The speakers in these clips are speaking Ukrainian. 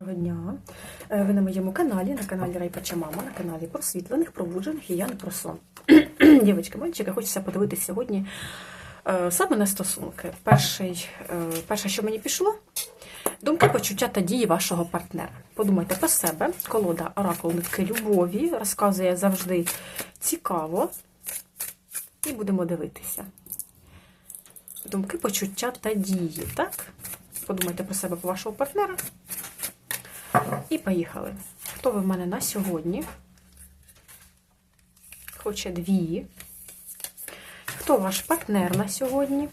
Доброго дня. Е, Ви на моєму каналі, на каналі Райпача Мама, на каналі просвітлених, пробуджених і я не про сон. Дівчатки, мальчики, хочеться подивитися сьогодні е, саме на стосунки. Перший, е, перше, що мені пішло, думки, почуття та дії вашого партнера. Подумайте про себе. Колода Оракул нитки любові розказує завжди цікаво. І будемо дивитися. Думки, почуття та дії, так? Подумайте про себе, про вашого партнера. І поїхали. Хто ви в мене на сьогодні? Хоче дві. Хто ваш партнер на сьогодні?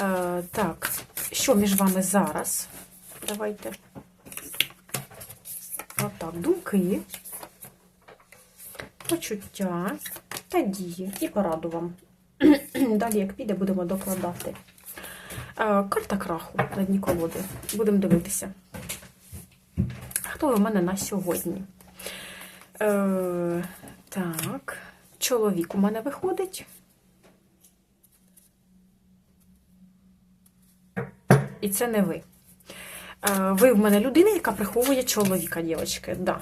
Е, так, що між вами зараз? Давайте. Отак, думки, почуття та дії. І пораду вам. Далі, як піде, будемо докладати. Е, карта краху на дні колоди. Будемо дивитися. Хто в мене на сьогодні? Е, так, чоловік у мене виходить. І це не ви. Е, ви в мене людина, яка приховує чоловіка, дівчатки. Да.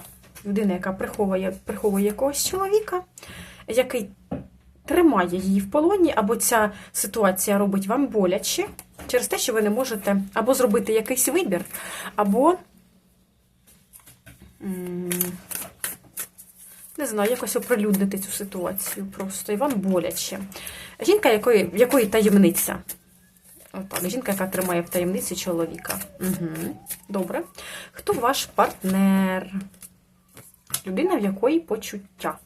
Людина, яка приховує, приховує якогось чоловіка, який тримає її в полоні, або ця ситуація робить вам боляче через те, що ви не можете або зробити якийсь вибір, або не знаю, якось оприлюднити цю ситуацію просто. І вам боляче. Жінка, якої, якої таємниця. Отак, жінка, яка тримає в таємниці чоловіка. Угу. Добре. Хто ваш партнер? Людина, в якої почуття?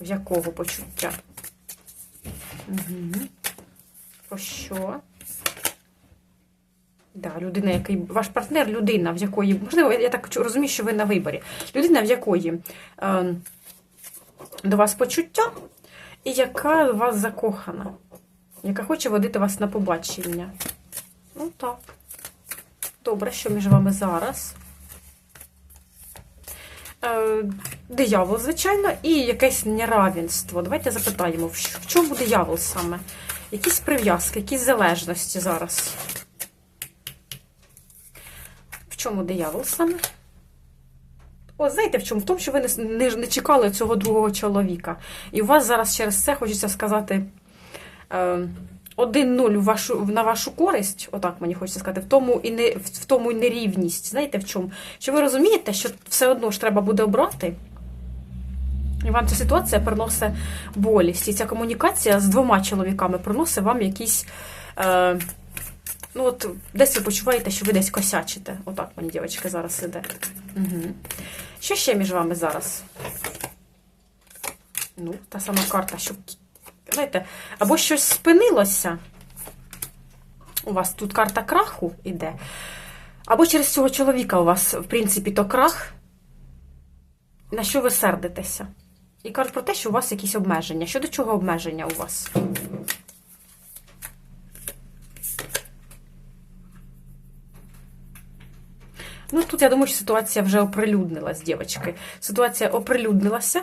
В якого почуття? Угу. Про що? Да, людина, який ваш партнер, людина, в якої, можливо, я так розумію, що ви на виборі. Людина, в якої е, до вас почуття, і яка в вас закохана, яка хоче водити вас на побачення. Ну так. Добре, що між вами зараз? Е, диявол, звичайно, і якесь неравенство. Давайте запитаємо, в чому диявол саме? Якісь прив'язки, якісь залежності зараз. Чому диявол саме? О, знаєте в чому? В тому, що ви не, не, не чекали цього другого чоловіка. І у вас зараз через це хочеться сказати е, 1-0 вашу, на вашу користь, отак мені хочеться сказати, в тому і не в тому і нерівність. Знаєте в чому? Що ви розумієте, що все одно ж треба буде обрати. І вам ця ситуація приносить болість. І ця комунікація з двома чоловіками приносить вам якісь. Е, Ну, от десь ви почуваєте, що ви десь косячите. Отак мені, дівчатки, зараз іде. Угу. Що ще між вами зараз? Ну, та сама карта, що. Знаєте, або щось спинилося. У вас тут карта краху іде. Або через цього чоловіка у вас, в принципі, то крах. На що ви сердитеся? І кажуть про те, що у вас якісь обмеження. Щодо чого обмеження у вас? Ну, тут я думаю, що ситуація вже оприлюднилась, дівчатки. Ситуація оприлюднилася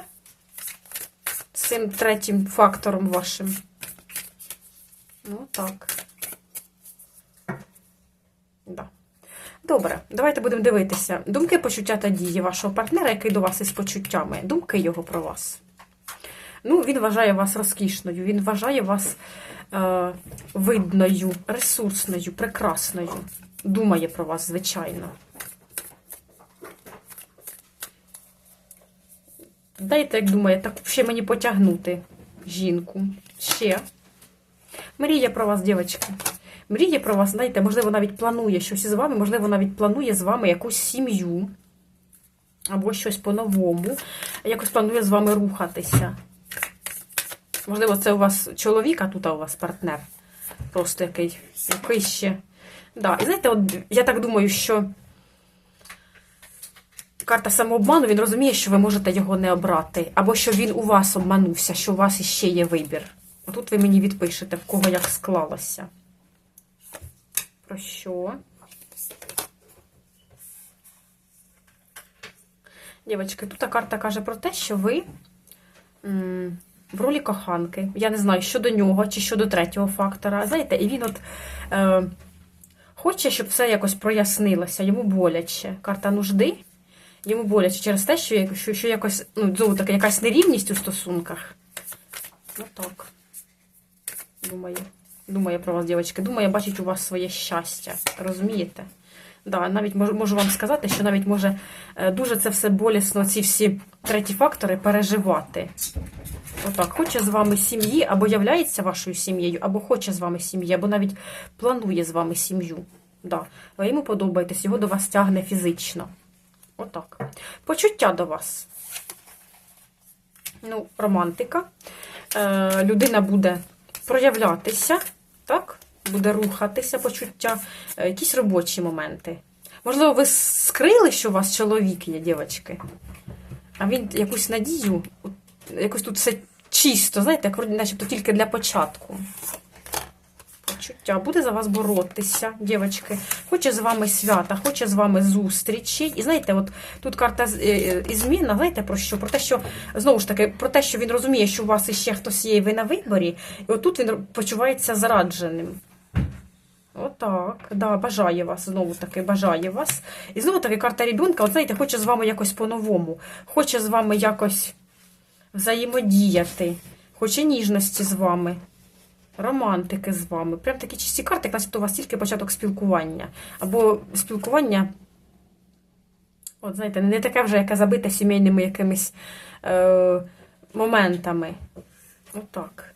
цим третім фактором вашим. Ну, так. Да. Добре, давайте будемо дивитися. Думки, почуття та дії вашого партнера, який до вас із почуттями. Думки його про вас. Ну, він вважає вас розкішною, він вважає вас е, видною, ресурсною, прекрасною. Думає про вас, звичайно. Дайте, як думає, так ще мені потягнути жінку. Ще. Мріє про вас, дівчатки. Мріє про вас, знаєте, можливо, навіть планує щось із вами, можливо, навіть планує з вами якусь сім'ю. Або щось по-новому. Якось планує з вами рухатися. Можливо, це у вас чоловік, а тут у вас партнер. Просто який, який ще. Да. І знаєте, от я так думаю, що карта самообману, він розуміє, що ви можете його не обрати. Або що він у вас обманувся, що у вас іще є вибір. Отут ви мені відпишете, в кого як склалося. Про що? Дівчатки, тут карта каже про те, що ви в ролі коханки. Я не знаю, щодо нього чи щодо третього фактора. Знаєте, і він от е, Хоче, щоб все якось прояснилося, йому боляче. Карта нужди. Йому боляче через те, що, що, що якось, ну, знову таки, якась нерівність у стосунках. Отак. Думаю. Думає про вас, дівчатки. Думає, бачить у вас своє щастя. Розумієте? Да, навіть можу, можу вам сказати, що навіть може е, дуже це все болісно, ці всі треті фактори переживати. Отак, хоче з вами сім'ї, або являється вашою сім'єю, або хоче з вами сім'ї, або навіть планує з вами сім'ю. Да. Ви йому подобаєтесь, його до вас тягне фізично. Отак. Почуття до вас. Ну, романтика. Е, людина буде проявлятися, так? Буде рухатися почуття, е, якісь робочі моменти. Можливо, ви скрили, що у вас чоловік є, дівчатки, а він якусь надію, якось тут все чисто, знаєте, начебто тільки для початку. Почуття буде за вас боротися, дівчатки. Хоче з вами свята, хоче з вами зустрічі. І знаєте, от тут карта е, е, і зміна, знаєте про що? Про те, що знову ж таки, про те, що він розуміє, що у вас іще хтось є, і ви на виборі, і отут він почувається зрадженим. Отак, да, бажає вас, знову таки, бажає вас. І знову таки карта ребенка, от знаєте, хоче з вами якось по-новому, хоче з вами якось взаємодіяти, хоче ніжності з вами, романтики з вами. Прям такі чисті карти, як начебто у вас тільки початок спілкування. Або спілкування, от знаєте, не таке вже, яке забите сімейними якимись е, моментами. Отак.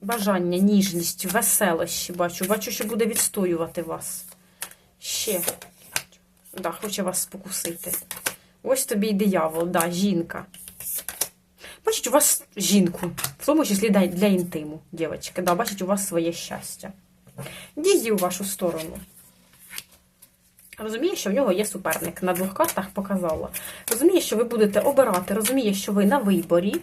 Бажання, ніжність, веселощі бачу. Бачу, що буде відстоювати вас. Ще. Да, хоче вас спокусити. Ось тобі й диявол, да, жінка. Бачить, у вас жінку, в тому числі для, інтиму, дівчатки. Да, бачить, у вас своє щастя. Дії у вашу сторону. Розуміє, що в нього є суперник. На двох картах показала. Розуміє, що ви будете обирати, розуміє, що ви на виборі.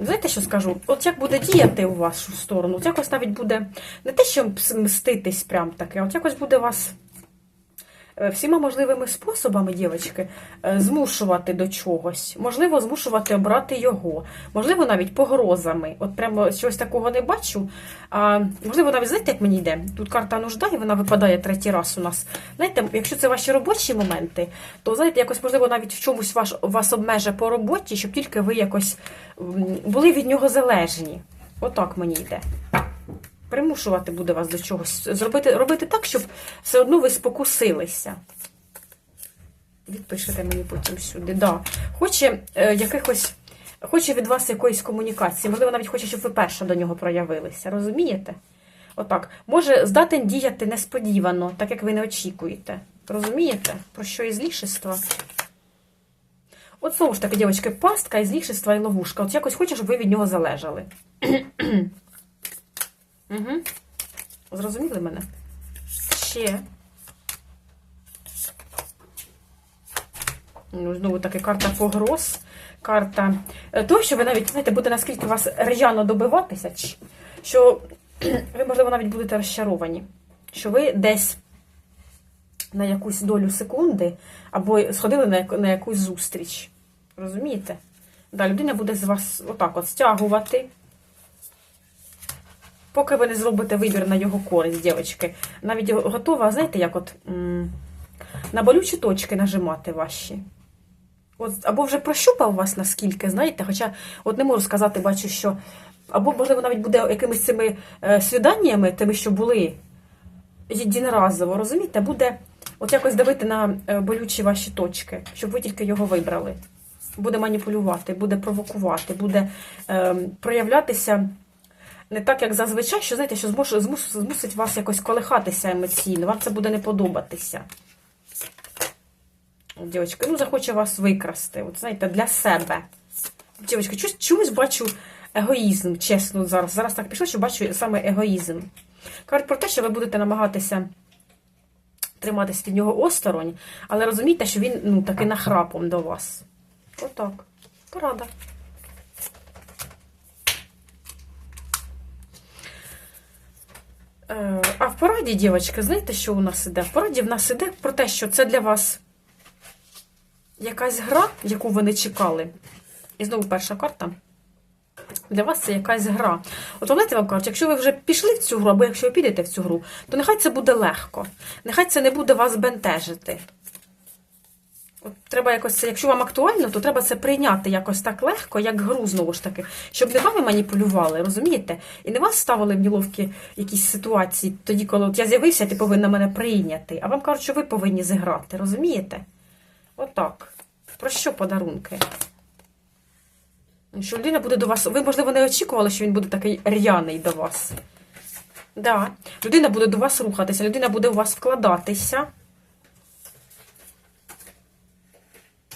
Знаєте, що скажу? От як буде діяти у вашу сторону, от якось навіть буде не те, що мститись прям таке, от якось буде вас всіма можливими способами, дівчатки, е, змушувати до чогось. Можливо, змушувати обрати його, можливо, навіть погрозами. От прямо щось такого не бачу. А, можливо, навіть знаєте, як мені йде? Тут карта нужда, і вона випадає третій раз у нас. Знаєте, якщо це ваші робочі моменти, то знаєте, якось можливо навіть в чомусь ваш вас обмеже по роботі, щоб тільки ви якось були від нього залежні. Отак мені йде. Примушувати буде вас до чогось. Зробити, робити так, щоб все одно ви спокусилися. Відпишете мені потім сюди. Да. Хоче е, якихось. Хоче від вас якоїсь комунікації, можливо, навіть хоче, щоб ви перша до нього проявилися. Розумієте? Отак. Може здатен діяти несподівано, так як ви не очікуєте. Розумієте? Про що і злішество? От знову ж таки, дівчатки, пастка, і злішество, і ловушка. От якось хоче, щоб ви від нього залежали. Угу. Зрозуміли мене? Ще. Ну, знову таки карта погроз. Карта е, того, що ви навіть знаєте, буде наскільки вас рьяно добиватися, що ви, можливо, навіть будете розчаровані, що ви десь на якусь долю секунди або сходили на, на якусь зустріч. Розумієте? Да, людина буде з вас отак от стягувати. Поки ви не зробите вибір на його користь, дівчатки. Навіть готова, знаєте, як от на болючі точки нажимати ваші. От, або вже прощупав вас наскільки, знаєте, хоча от не можу сказати, бачу, що. Або, можливо, навіть буде якимись цими е, свіданнями, тими, що були єдиноразово, розумієте, буде от якось давити на е, болючі ваші точки, щоб ви тільки його вибрали. Буде маніпулювати, буде провокувати, буде е, проявлятися не так, як зазвичай, що знаєте, що змусить вас якось колихатися емоційно, вам це буде не подобатися. Дівчатки, ну захоче вас викрасти, от знаєте, для себе. Дівчатки, чомусь, чомусь бачу егоїзм, чесно, зараз. Зараз так пішло, що бачу саме егоїзм. Кажуть про те, що ви будете намагатися триматися від нього осторонь, але розумійте, що він ну, таки нахрапом до вас. Отак. Порада. А в пораді, дівчатки, знаєте, що у нас іде? В пораді в нас іде про те, що це для вас якась гра, яку ви не чекали. І знову перша карта. Для вас це якась гра. От знаєте, вам кажуть, якщо ви вже пішли в цю гру, або якщо ви підете в цю гру, то нехай це буде легко. Нехай це не буде вас бентежити. Треба якось якщо вам актуально, то треба це прийняти якось так легко, як гру знову ж таки, щоб не вами маніпулювали, розумієте? І не вас ставили в неловкі якісь ситуації, тоді, коли от я з'явився, ти повинна мене прийняти. А вам кажуть, що ви повинні зіграти, розумієте? Отак. Про що подарунки? Що людина буде до вас. Ви, можливо, не очікували, що він буде такий р'яний до вас. Да. Людина буде до вас рухатися, людина буде у вас вкладатися.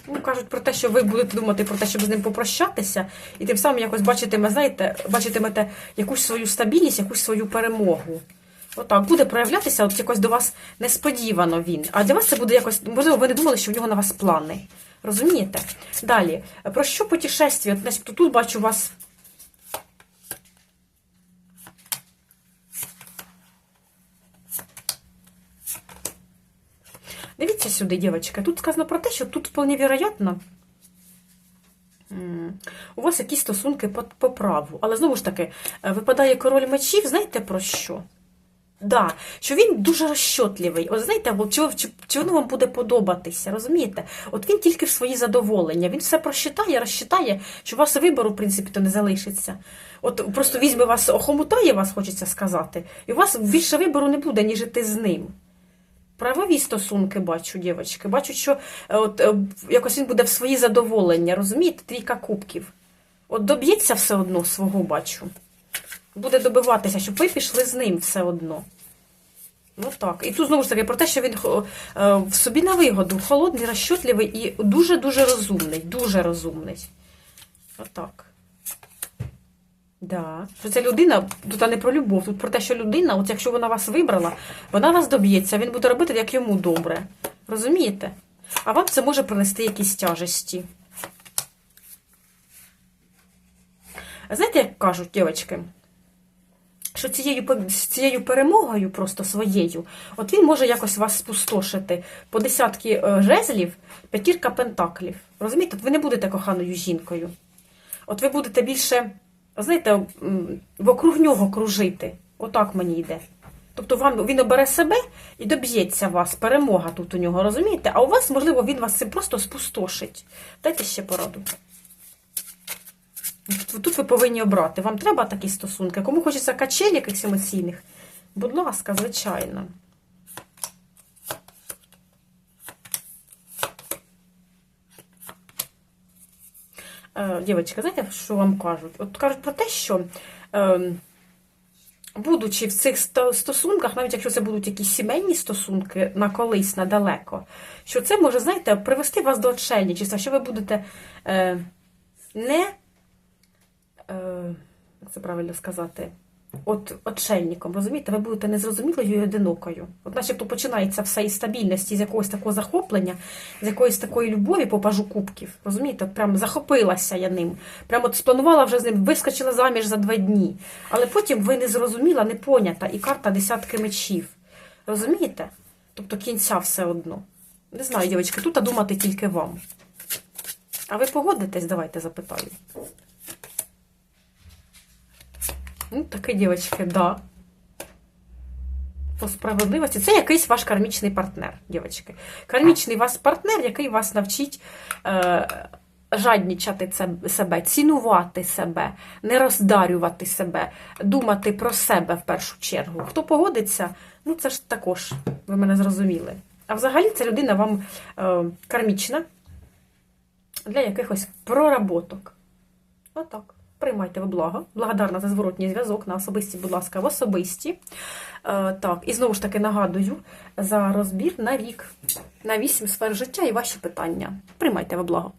Ну, кажуть про те, що ви будете думати про те, щоб з ним попрощатися, і тим самим якось бачитиме, знаєте, бачитимете якусь свою стабільність, якусь свою перемогу. Отак, буде проявлятися от якось до вас несподівано він. А для вас це буде якось, можливо, ви не думали, що в нього на вас плани. Розумієте? Далі, про що путешествие? От, тут бачу вас. Дивіться сюди, дівчатка. Тут сказано про те, що тут вполне вероятно. У вас якісь стосунки по, по праву. Але знову ж таки, е, випадає король мечів, знаєте про що? Да, що він дуже розчотливий. От знаєте, чи, чи, чи воно вам буде подобатися, розумієте? От він тільки в свої задоволення. Він все просчитає, розчитає, що у вас вибору, в принципі, то не залишиться. От просто візьме вас, охомутає вас, хочеться сказати, і у вас більше вибору не буде, ніж іти з ним. Правові стосунки бачу, дівчатки. Бачу, що е, от, е, якось він буде в свої задоволення, розумієте? Трійка кубків. От доб'ється все одно свого, бачу. Буде добиватися, щоб ви пішли з ним все одно. Ну так. І тут знову ж таки про те, що він е, в собі на вигоду, холодний, розчутливий і дуже-дуже розумний. Дуже розумний. Отак. Да. Що ця людина, тут не про любов, тут про те, що людина, от якщо вона вас вибрала, вона вас доб'ється, він буде робити, як йому добре. Розумієте? А вам це може принести якісь тяжесті. Знаєте, як кажуть, дівчатки, що цією, цією перемогою, просто своєю, от він може якось вас спустошити. По десятки е, жезлів, п'ятірка пентаклів. Розумієте, ви не будете коханою жінкою. От ви будете більше, знаєте, вокруг нього кружити. Отак мені йде. Тобто вам він обере себе і доб'ється вас. Перемога тут у нього, розумієте? А у вас, можливо, він вас цим просто спустошить. Дайте ще пораду. Тут- ви повинні обрати. Вам треба такі стосунки. Кому хочеться качель якихось емоційних? Будь ласка, звичайно. Дівчатка, знаєте, що вам кажуть? От кажуть про те, що е, будучи в цих стосунках, навіть якщо це будуть якісь сімейні стосунки на колись, надалеко, що це може, знаєте, привести вас до отшельничества, що ви будете е, не, е, як це правильно сказати, от отшельником, розумієте, ви будете незрозумілою і одинокою. От начебто починається все із стабільності, з якогось такого захоплення, з якоїсь такої любові по пажу кубків. Розумієте, прям захопилася я ним. Прям от спланувала вже з ним, вискочила заміж за два дні. Але потім ви не зрозуміла, не понята, і карта десятки мечів. Розумієте? Тобто кінця все одно. Не знаю, дівчатки, тут думати тільки вам. А ви погодитесь? Давайте запитаю. Ну, таке, дівчатки, да. По справедливості. Це якийсь ваш кармічний партнер, дівчатки. Кармічний ваш партнер, який вас навчить е, жаднічати себе, цінувати себе, не роздарювати себе, думати про себе в першу чергу. Хто погодиться, ну це ж також, ви мене зрозуміли. А взагалі ця людина вам е, кармічна для якихось проработок. Отак. Приймайте ви благо. Благодарна за зворотній зв'язок на особисті, будь ласка, в особисті. Е, так, і знову ж таки нагадую за розбір на рік, на вісім сфер життя і ваші питання. Приймайте ви благо.